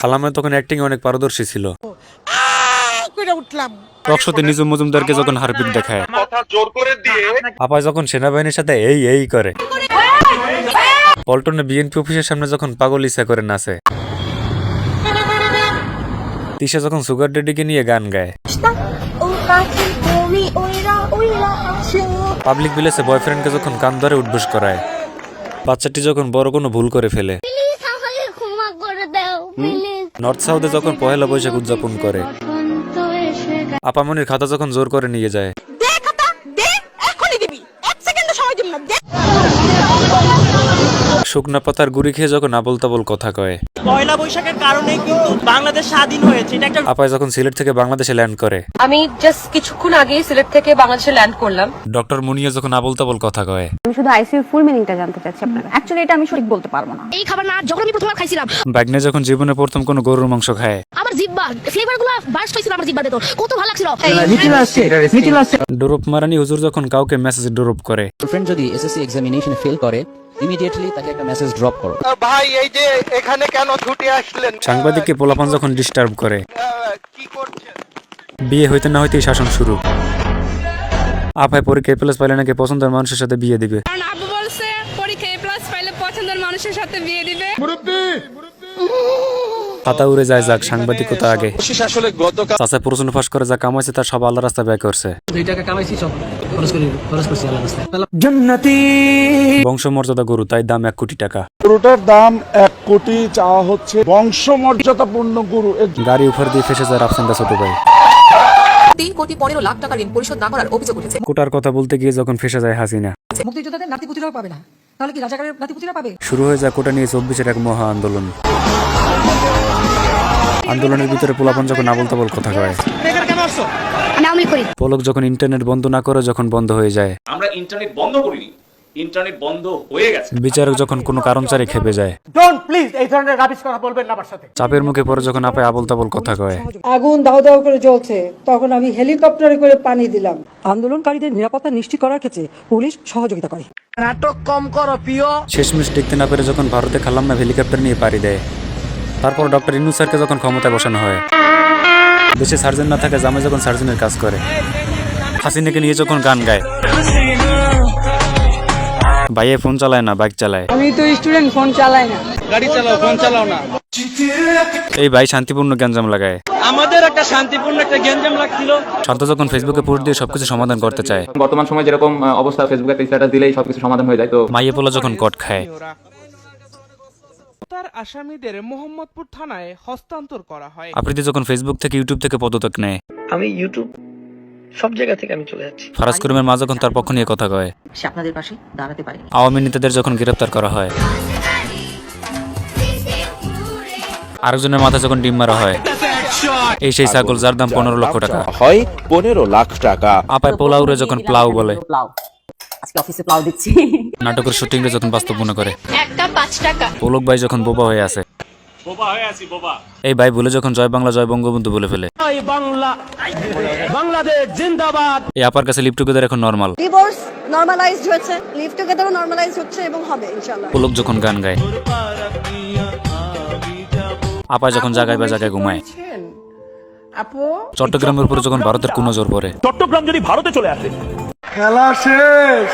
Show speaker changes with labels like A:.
A: খালামে তখন অ্যাক্টিং অনেক পারদর্শী ছিল।
B: উঠলাম।
A: রক্সতে নিজু মজুমদারকে যখন হারপিক দেখায়।
C: কথা জোর করে দিয়ে
A: আপা যখন সেনাবাহিনীর সাথে এই এই করে। পল্টনে বিএনপি অফিসের সামনে যখন পাগল ইচ্ছা করে নাচে। তিশা যখন সুগার ডেডিকে নিয়ে গান গায়।
D: ও পাখি তুমি ওইরা ওইরা আসো
A: পাবলিক ভিলেজে বয়ফ্রেন্ডকে যখন কান ধরে উঠবোস করায়। বাচ্চাটি যখন বড় কোনো ভুল করে ফেলে। নর্থ সাউথে যখন পহেলা বৈশাখ উদযাপন করে, আপামনির খাতা যখন জোর করে নিয়ে যায়।
B: দে খাতা, দে দিবি। এক সেকেন্ড সময় দিব না
A: শুকনা পাতার গুড়ি খেয়ে যখন আবল তাবল কথা কয়।
E: পয়লা বৈশাখের কারণে কিন্তু বাংলাদেশ স্বাধীন হয়েছে এটা একটা
A: আপায় যখন সিলেট থেকে বাংলাদেশে ল্যান্ড করে।
F: আমি জাস্ট কিছুক্ষণ আগে সিলেট থেকে বাংলাদেশে ল্যান্ড করলাম।
A: ডক্টর মুনিয়া যখন আবল তাবল কথা কয়।
G: আমি শুধু আইসিইউ ফুল মিনিংটা জানতে চাচ্ছি আপনার অ্যাকচুয়ালি এটা আমি সঠিক বলতে পারব না।
H: এই খাবার না যখন আমি প্রথমবার খাইছিলাম।
A: বাগনে যখন জীবনে প্রথম কোনো গরুর মাংস খায়।
H: আমার জিব্বা ফ্লেভারগুলো বার্স্ট হয়েছিল আমার জিব্বার ভেতর কত ভালো লাগছিল।
A: ডোরপ মারানি হুজুর যখন কাউকে মেসেজ ডোরপ করে।
I: ফ্রেন্ড যদি এসএসসি এক্সামিনেশনে ফেল করে ইমিডিয়েটলি তাকে একটা মেসেজ ড্রপ করো।
C: ভাই এই যে এখানে কেন ছুটে আসলেন?
A: সাংবাদিককে পোলাপান যখন ডিস্টার্ব করে
C: কি করছেন?
A: বিয়ে হইতে না হইতেই শাসন শুরু। আপায় পরীক্ষা প্লাস পাইলে নাকি পছন্দের মানুষের সাথে বিয়ে দিবে?
J: কারণ আব্বু বলছে পরীক্ষায় প্লাস পাইলে পছন্দের মানুষের সাথে বিয়ে দিবে।
A: পাতা উড়ে যায় যাক সাংবাদিকতা আগে।
C: আসলে গতকাল
A: প্রশ্ন ফাঁস করে যা কামাইছে তার সব আল্লাহ রাস্তা ব্যয় করছে।
I: দুই টাকা কামাইছি সব খরচ করি খরচ করছি আল্লাহ রাস্তায়।
A: বংশমর্যাদা গরু তাই দাম এক কোটি টাকা।
K: গরুটার দাম এক কোটি চাওয়া হচ্ছে বংশমর্যাদাপূর্ণ গরু।
A: গাড়ি উপর দিয়ে ফেসে যায় রাফসান্দা ছোট ভাই।
F: তিন কোটি পনেরো লাখ টাকা ঋণ পরিশোধ না করার অভিযোগ উঠেছে।
A: কোটার কথা বলতে গিয়ে যখন ফেসে যায় হাসিনা।
F: মুক্তিযোদ্ধাদের নাতিপুতিরাও পাবে না। তাহলে কি রাজাকারের নাতিপুতিরা পাবে?
A: শুরু হয়ে যায় কোটা নিয়ে চব্বিশের এক মহা আন্দোলন। আন্দোলনের ভিতরে পোলাপন যখন আবল তাবল কথা কয়। পলক যখন ইন্টারনেট বন্ধ না করে যখন বন্ধ হয়ে যায়।
L: আমরা ইন্টারনেট বন্ধ করিনি। ইন্টারনেট বন্ধ হয়ে গেছে।
A: বিচারক যখন কোনো কারণ চারে খেপে যায়।
E: ডোন্ট প্লিজ এই ধরনের রাবিশ কথা বলবেন না আমার সাথে।
A: চাপের মুখে পরে যখন আপায় আবল তাবল কথা কয়।
B: আগুন দাও দাও করে জ্বলছে। তখন আমি হেলিকপ্টারে করে পানি দিলাম।
F: আন্দোলনকারীদের নিরাপত্তা নিশ্চিত করার ক্ষেত্রে পুলিশ সহযোগিতা করে।
E: নাটক কম করো প্রিয়
A: শেষমেশ টিকতে না পেরে যখন ভারতে খালাম্মা হেলিকপ্টার নিয়ে পাড়ি দেয়। তারপর ডক্টর ইনু স্যারকে যখন ক্ষমতায় বসানো হয় দেশে সার্জন না থাকে জামে যখন সার্জনের কাজ করে হাসিনাকে নিয়ে যখন গান গায় ভাইয়ে ফোন চালায় না বাইক চালায়।
B: আমি তো স্টুডেন্ট ফোন চালাই না।
E: গাড়ি চালাও ফোন চালাও না।
A: এই ভাই শান্তিপূর্ণ গ্যাঞ্জাম লাগায়।
E: আমাদের একটা শান্তিপূর্ণ একটা গেঞ্জাম লাগছিল।
A: শান্ত যখন ফেসবুকে পোস্ট দিয়ে সবকিছু সমাধান করতে চায়
I: বর্তমান সময় যেরকম অবস্থা ফেসবুকে একটা স্ট্যাটাস দিলেই সবকিছু সমাধান হয়ে যায় তো
A: মাইয়ে পোলা যখন কট খায়
J: তার আসামিদের মোহাম্মদপুর থানায় হস্তান্তর করা হয়।
A: আফ্রিদি যখন ফেসবুক থেকে ইউটিউব থেকে পদত্যাগ নেয়।
E: আমি ইউটিউব সব জায়গা থেকে আমি চলে যাচ্ছি।
A: ফারাজ করিমের মা যখন তার পক্ষ নিয়ে কথা কয়
F: সে আপনাদের পাশে দাঁড়াতে পারে
A: আওয়ামী নেতাদের যখন গ্রেপ্তার করা হয় আরেকজনের মাথা যখন ডিম মারা হয় এই সেই ছাগল যার দাম পনেরো লক্ষ টাকা।
C: হয় পনেরো লাখ টাকা।
A: আপায় পোলাউরে যখন প্লাউ বলে।
F: প্লাউ। আজকে অফিসে প্লাউ দিচ্ছি।
A: নাটকের শুটিং রে যখন বাস্তব মনে করে।
H: একটা পাঁচ টাকা।
A: পোলক ভাই যখন বোবা হয়ে আছে।
L: বোবা হয়ে আছি বোবা।
A: এই ভাই ভুলে যখন জয় বাংলা জয় বঙ্গবন্ধু বলে ফেলে।
E: বাংলা বাংলাদেশ জিন্দাবাদ।
A: এই আপার কাছে টুগেদার এখন নর্মাল
D: ডিভোর্স নরমালাইজড হয়েছে লিভ টুগেদারও নরমালাইজ হচ্ছে এবং হবে ইনশাআল্লাহ।
A: পোলক যখন গান গায়। আপায় যখন জায়গায় বা জায়গায় ঘুমায়।
B: আপু
A: চট্টগ্রামের উপরে যখন ভারতের কোনো জোর পড়ে।
E: চট্টগ্রাম যদি ভারতে চলে আসে
K: খেলা শেষ।